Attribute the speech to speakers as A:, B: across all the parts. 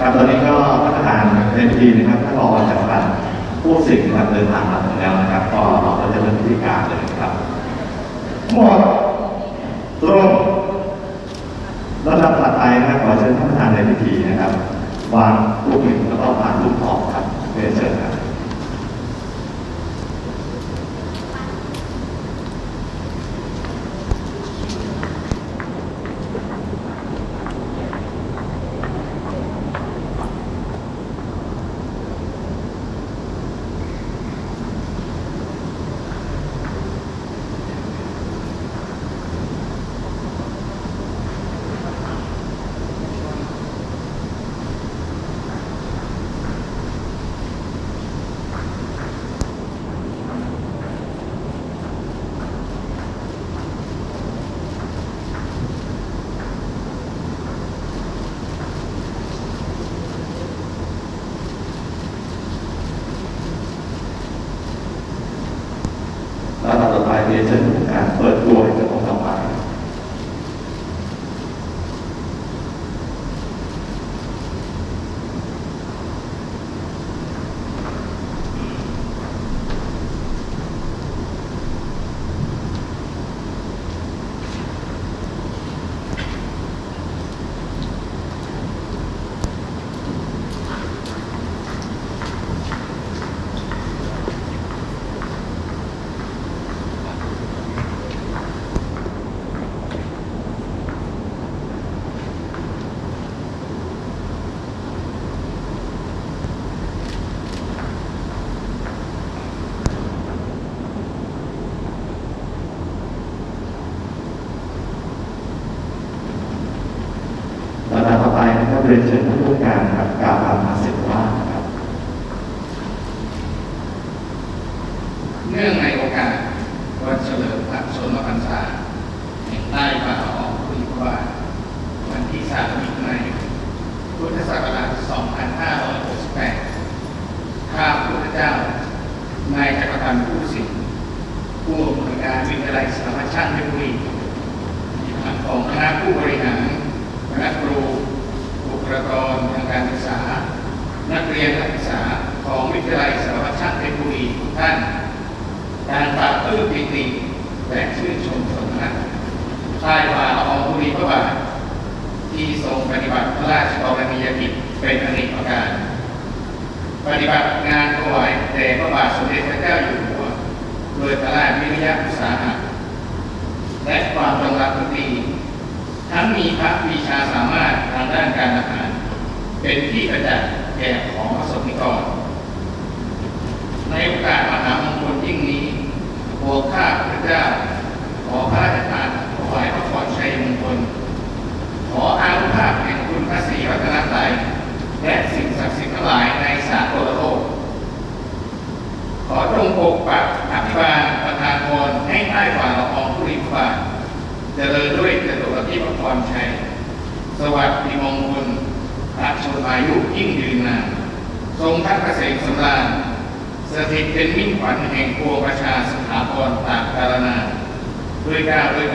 A: ครับตอนนี้ก็พัฒนประธานในพิธีนะครับถ้ารอจากการผู้สิ่งนะครับเดินทางมาถึงแล้วนะครับก็เราก็จะเริ่มพิธีการเลยครับหมดตรงลำดับถัดไปนะครับขอเชิญท่านประธานในพิธีนะครับ วางลูกหนึ่งแล้วก็วางลูกทองครับ ที่
B: ทรงปฏิบัติพระราชกรณียกิจเป็นอเนกประการ ปฏิบัติงานถวายแด่พระบาทสมเด็จพระเจ้าอยู่หัว โดยพระราชวิริยะอุตสาหะและความจงรักภักดีทั้งมีพระวิชาสามารถทางด้านการอาหาร เป็นที่ประจักษ์แก่ของประสบนิกรในโอกาสมหามงคลยิ่งนี้โปรดข้าพระเจ้า ขอพระราชทานถวายพระพรชัยมงคล ขออานุภาพแห่งคุณพระศรีรัตนตรัยและสิ่งศักดิ์สิทธิ์ทั้งหลายในสากลโลก ขอจงปกปักอภิบาลประทานพรให้ใต้ฝ่าละอองธุลีพระบาทเจริญด้วยจตุรพิพพรชัย สวัสดีมงคลพระชนมายุยิ่งยืนนาน ทรงทักเกษมสำราญสถิตเป็นมิ่งขวัญแห่งปวงประชาสถาพรต่างการนาด้วยกล้าด้วย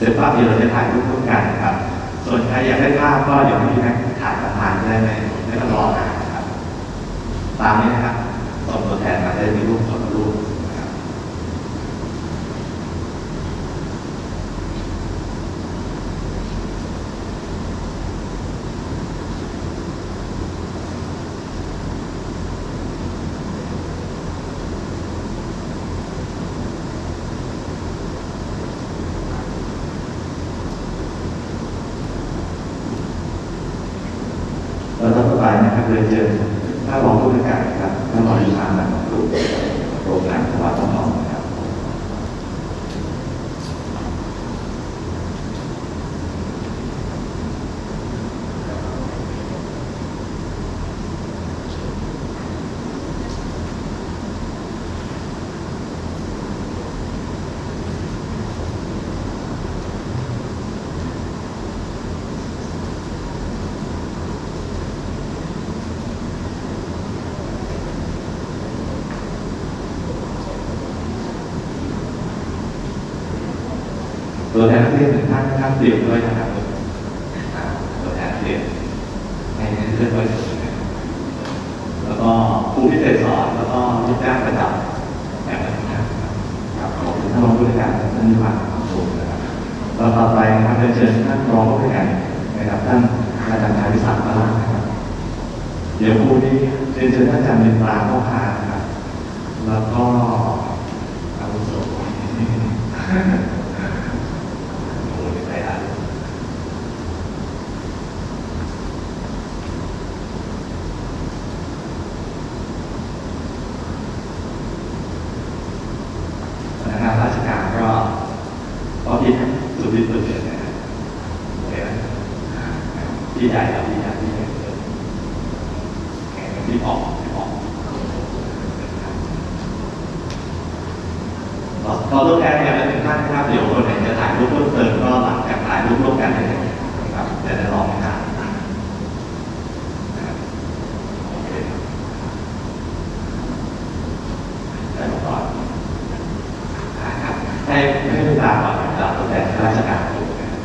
A: นะครับเสร็จภาพเดี๋ยวเราจะถ่ายรูปร่วมกันครับ ส่วนใครอยากได้ภาพก็เดี๋ยวพี่แม็กถ่ายประธานได้ไหมไม่ต้องรอนานนะครับ ตามนี้นะครับส่งตัวแทนมาได้มีรูปสองรูปนะครับ แล้วต่อไปนะครับเรียนเชิญท่านรองผู้ว่าการครับท่านรองยุทธานันท์รูโรงงานสวัสดิ์ทองนะครับ ตัวแทนนักเรียนหนึ่งท่านนะครับเตรียมด้วยนะครับตัวแทนเรียนให้ให้เลือกไว้แล้วก็ครูพิเศษสอนแล้วก็ลูกจ้างประจำแบบนั้นะครับครับขอบคุณท่านรองผู้การท่านนิพันธ์ขอบคุณนะครับแล้วต่อไปนะครับเรียนเชิญท่านรองผู้ว่าการนะครับท่านอาจารย์ชายวิสาขพลังนะครับเดี๋ยวครูนี้เรียนเชิญท่านอาจารย์เป็นปลาเข้าพานะครับแล้วก็อาวุโส โอ้ยไม่ได้พนักงานราชการก็ก็พี่สุดที่สุดเลยนะครับโอเคนะพี่ใหญ่ครับพี่ใหญ่พี่ใหญ่เลยแข่งกับพี่ออกพี่ออกเราเราต้องแทนอย่างละห นึ่งท่านนะครับเดี๋ยวคนไหนจะถ่ายรูปเพิ่มเติมก็หลังจากถ่ายรูปร่วมกันเลยนะครับจะได้ลองนะครับนได้ก่อนครับให้ให้เวลาก่อนเราตั้งแต่ราชการดูนะครับ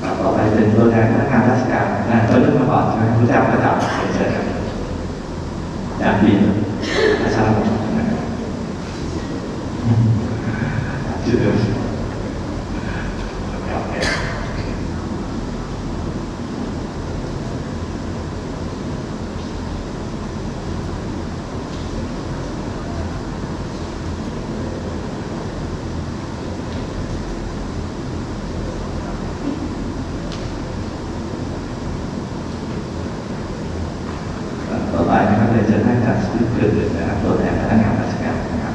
A: ครับต่อไปเป็นตัวแทนพนักงานราชการนะเปิดเรื่องมาก่อนใช่ไหมรู้จักประจับเชิญครับอย่างดีประชาชนนะครับ ชื่อเดิมโอเค ต่อไปนะครับเรียนเชิญท่านอาจารย์สุริเกิดเดือนนะครับตัวแทนพนักงานราชการนะครับ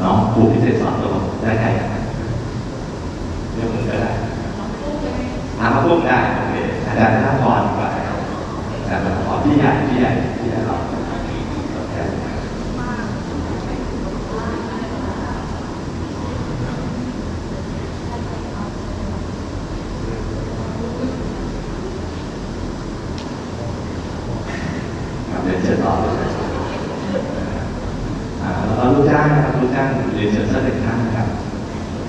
A: น้องค รูพิเศษสอนตัวได้ใครครับเรื่องมือก็ได้ถามมาพูดได้โอเคอาจารย์ท่านพรดีกว่าครับอาจารย์พรพี่ใหญ่พี่ใหญ่พี่ใหญ่เราเรียนเชิญต่อเลยครับ รู้จ้างครับรู้จ้างเรียนเซ็นเซอร์เป็นข้างนะครับ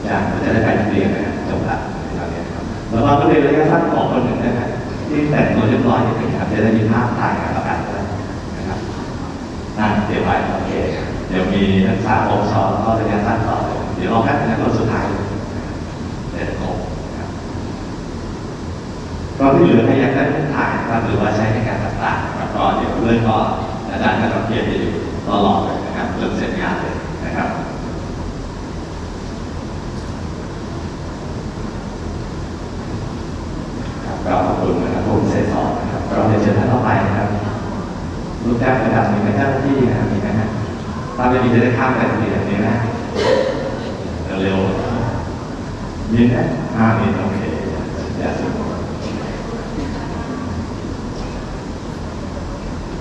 A: จากวิก็จะได้ไปเรียนนะจบละตอนนี้ครับแล้วเราก็เรียนระยะสั้นของคนหนึ่งนะครับที่แต่งตัวเรียบร้อยนะครับจะได้มีภาพถ่ายกับประกาศนะครับนั่นเดี๋ยวไปโอเคเดี๋ยวมีนักศึกษาองค์สอนก็ระยะสั้นต่อเดี๋ยวลอแป๊บนึงคนสุดท้ายเดี๋ยวจบก็ที่เหลือให้ยังได้ถ่ายครับหรือว่าใช้ในการต่างๆก็เดี๋ยวเพื่อนก็อาจารย์ก็ต้องเพียรจะอยู่ตลอดเลย นะครับจนเสร็จงานเลยนะครับครับขอบคุณนะครับผมเซตสองนะครับเดี๋ยวเชิญท่านต่อไปนะครับรูปแรกระดับมีไหมเจ้านที่นะครับมีไหมฮะถ้าไม่มีจะได้ข้ามไปทันทีแบบนี้นะเร็วๆมีนะห้ามีโอเคอย่าสุด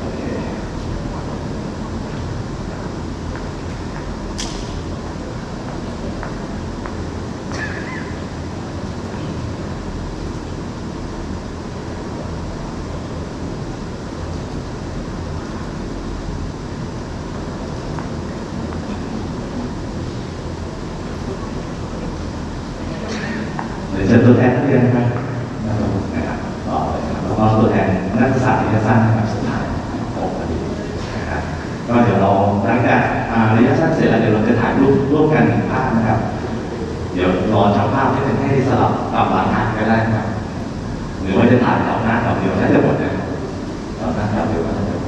A: โอเคเดี๋ยวเชิญตัวแท นั่นนะครับนะครับต่อเลยครับแล้วก็ตัวแทนนักศึกษาที่จะสร้างนะครับสุดท้ายโอ้พอดีนะครับก็เดี๋ยวเราหลังจากระยะสั้นเสร็จแล้วเดี๋ยวเราจะถ่ายรูปร่วมกันหนึ่งภาพนะครับ เดี๋ยวรอช่างภาพที่จะให้สลับปรับหลังหันก็ได้ครับหรือว่าจะถ่ายต่อหน้าต่อเดียวน่าจะหมดนะครับต่อหน้าต่อเดียวก็ได้ครับ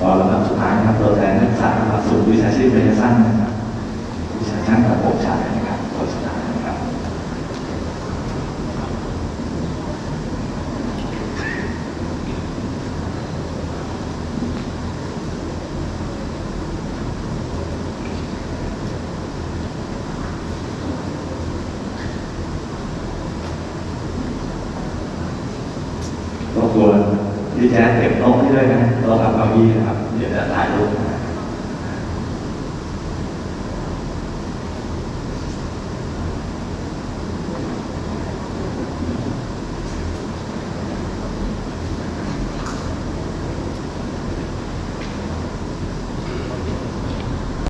A: ก็ลำดับสุดท้ายนะครับตัวแทนนักศึก ษาหลักสูตรวิชาชีพระยะสั้นนะครับวิชาช่างกับผมชายนะครับคนสุดท้ายนะครับรบกวนพี่แจ๊เก็บโต๊ะให้ด้วยนะโต๊ะกับเก้าอี้นะครับ เดี๋ยวจะถ่ายรูป